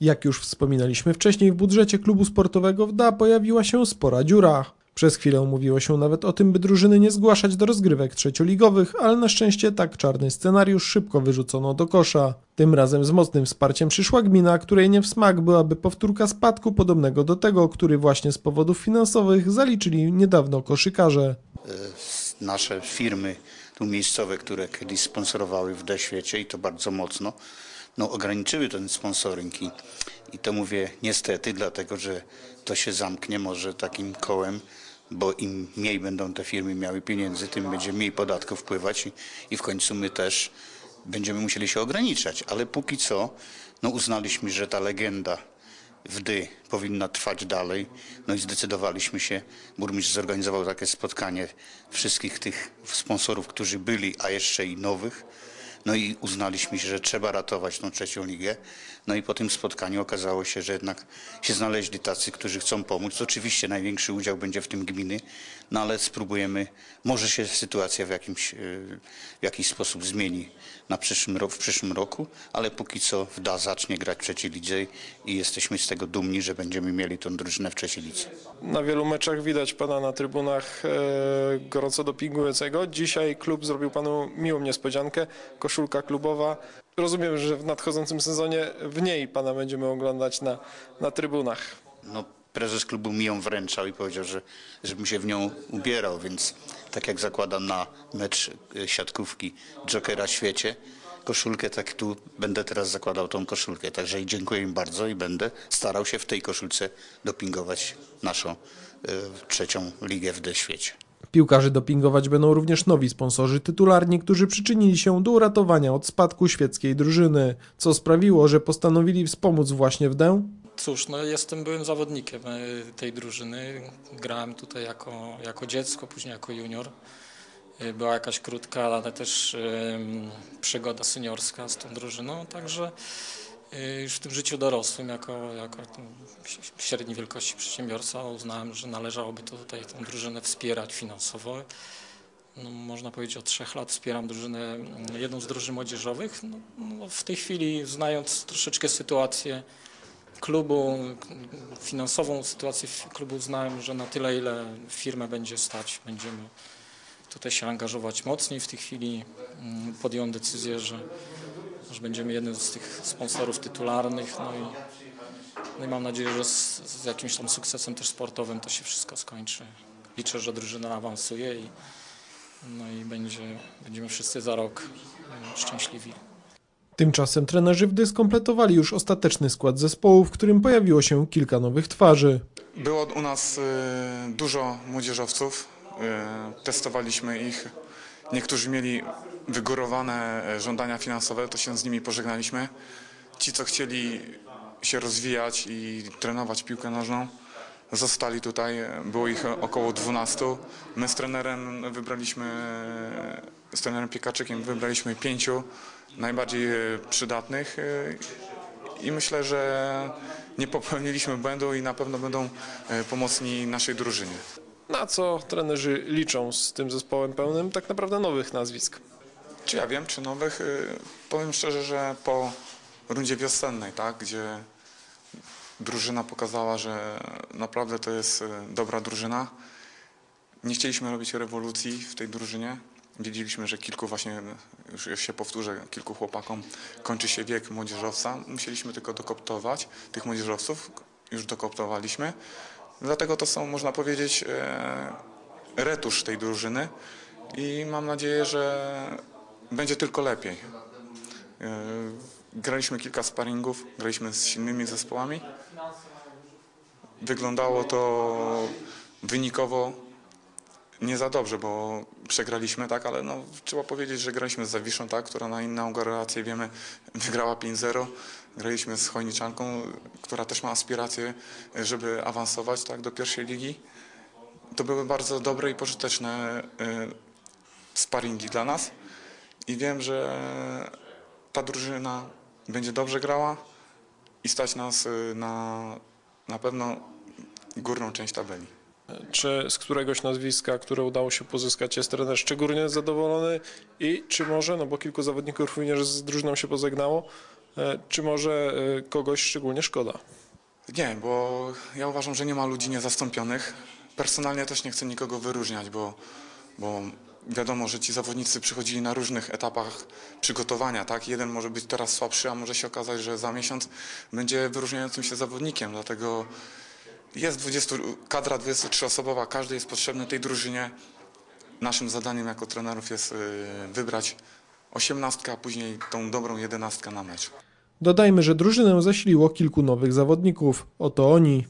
Jak już wspominaliśmy wcześniej, w budżecie klubu sportowego WDA pojawiła się spora dziura. Przez chwilę mówiło się nawet o tym, by drużyny nie zgłaszać do rozgrywek trzecioligowych, ale na szczęście tak czarny scenariusz szybko wyrzucono do kosza. Tym razem z mocnym wsparciem przyszła gmina, której nie w smak byłaby powtórka spadku podobnego do tego, który właśnie z powodów finansowych zaliczyli niedawno koszykarze. nasze firmy tu miejscowe, które kiedyś sponsorowały w D-świecie i to bardzo mocno, no ograniczyły ten sponsoring i, i to mówię niestety, dlatego że to się zamknie może takim kołem, bo im mniej będą te firmy miały pieniędzy, tym będzie mniej podatków wpływać i, i w końcu my też będziemy musieli się ograniczać, ale póki co no uznaliśmy, że ta legenda wdy powinna trwać dalej. No i zdecydowaliśmy się, burmistrz zorganizował takie spotkanie wszystkich tych sponsorów, którzy byli, a jeszcze i nowych. No i uznaliśmy, że trzeba ratować tą trzecią ligę. No i po tym spotkaniu okazało się, że jednak się znaleźli tacy, którzy chcą pomóc. Oczywiście największy udział będzie w tym gminy, no ale spróbujemy, może się sytuacja w, jakimś, e, w jakiś sposób zmieni na przyszłym w przyszłym roku, ale póki co WDA zacznie grać w trzeciej lidze i jesteśmy z tego dumni, że będziemy mieli tą drużynę w trzeciej lidze. Na wielu meczach widać pana na trybunach e, gorąco dopingującego. Dzisiaj klub zrobił panu miłą niespodziankę. Koszulka klubowa. Rozumiem, że w nadchodzącym sezonie w niej pana będziemy oglądać na, na trybunach. No, prezes klubu mi ją wręczał i powiedział, że żebym się w nią ubierał, więc tak jak zakładam na mecz e, siatkówki Jokera Świecie koszulkę, tak tu będę teraz zakładał tą koszulkę. Także dziękuję im bardzo i będę starał się w tej koszulce dopingować naszą e, trzecią ligę w D świecie. Piłkarzy dopingować będą również nowi sponsorzy tytularni, którzy przyczynili się do uratowania od spadku świeckiej drużyny, co sprawiło, że postanowili wspomóc właśnie wdę. Cóż, no jestem byłym zawodnikiem e, tej drużyny. Grałem tutaj jako, jako dziecko, później jako junior. E, Była jakaś krótka, ale też przygoda seniorska z tą drużyną, także już w tym życiu dorosłym, jako, jako średniej wielkości przedsiębiorca uznałem, że należałoby to tutaj tą drużynę wspierać finansowo. No, można powiedzieć, od trzech lat wspieram drużynę, mm, jedną z drużyn młodzieżowych. No, no, w tej chwili, znając troszeczkę sytuację klubu, finansową sytuację klubu, uznałem, że na tyle, ile firmę będzie stać, będziemy tutaj się angażować mocniej. W tej chwili mm, podjąłem decyzję, że, że będziemy jednym z tych sponsorów tytularnych. No i, no i mam nadzieję, że z, z jakimś tam sukcesem też sportowym to się wszystko skończy. Liczę, że drużyna awansuje i, no i będzie, będziemy wszyscy za rok e, szczęśliwi. Tymczasem trenerzy wdy skompletowali już ostateczny skład zespołu, w którym pojawiło się kilka nowych twarzy. Było u nas y, dużo młodzieżowców. y, Testowaliśmy ich. Niektórzy mieli wygórowane e, żądania finansowe, to się z nimi pożegnaliśmy. Ci, co chcieli się rozwijać i trenować piłkę nożną, zostali tutaj. Było ich około 12. My z trenerem wybraliśmy, z trenerem Piekaczykiem wybraliśmy pięciu najbardziej e, przydatnych y, i myślę, że nie popełniliśmy błędu i na pewno będą e, pomocni naszej drużynie. Na co trenerzy liczą z tym zespołem pełnym tak naprawdę nowych nazwisk? Czy ja wiem, czy nowych? Y, Powiem szczerze, że po rundzie wiosennej, tak, gdzie drużyna pokazała, że naprawdę to jest y, dobra drużyna, nie chcieliśmy robić rewolucji w tej drużynie. Wiedzieliśmy, że kilku właśnie, już już się powtórzę, kilku chłopakom kończy się wiek młodzieżowca. Musieliśmy tylko dokoptować tych młodzieżowców, już dokoptowaliśmy. Dlatego to są, można powiedzieć, e, retusz tej drużyny i mam nadzieję, że będzie tylko lepiej. E, Graliśmy kilka sparingów, graliśmy z silnymi zespołami. Wyglądało to wynikowo nie za dobrze, bo przegraliśmy, tak, ale no, trzeba powiedzieć, że graliśmy z Zawiszą, tak, która na inaugurację, wiemy, wygrała 5-0. Graliśmy z Chojniczanką, która też ma aspiracje, żeby awansować tak, do pierwszej ligi. To były bardzo dobre i pożyteczne y, sparingi dla nas i wiem, że ta drużyna będzie dobrze grała i stać nas y, na, na pewno górną część tabeli. Czy z któregoś nazwiska, które udało się pozyskać, jest trener szczególnie zadowolony i czy może, no bo kilku zawodników również z drużyną się pozegnało, E, Czy może e, kogoś szczególnie szkoda? Nie, bo ja uważam, że nie ma ludzi niezastąpionych. Personalnie też nie chcę nikogo wyróżniać, bo, bo wiadomo, że ci zawodnicy przychodzili na różnych etapach przygotowania, tak? Jeden może być teraz słabszy, a może się okazać, że za miesiąc będzie wyróżniającym się zawodnikiem, dlatego jest 20, kadra 23-osobowa, każdy jest potrzebny tej drużynie. Naszym zadaniem jako trenerów jest y, wybrać osiemnastkę, a później tą dobrą jedenastkę na mecz. Dodajmy, że drużynę zasiliło kilku nowych zawodników. Oto oni.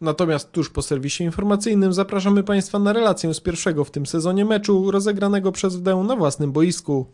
Natomiast tuż po serwisie informacyjnym zapraszamy Państwa na relację z pierwszego w tym sezonie meczu rozegranego przez WDę na własnym boisku.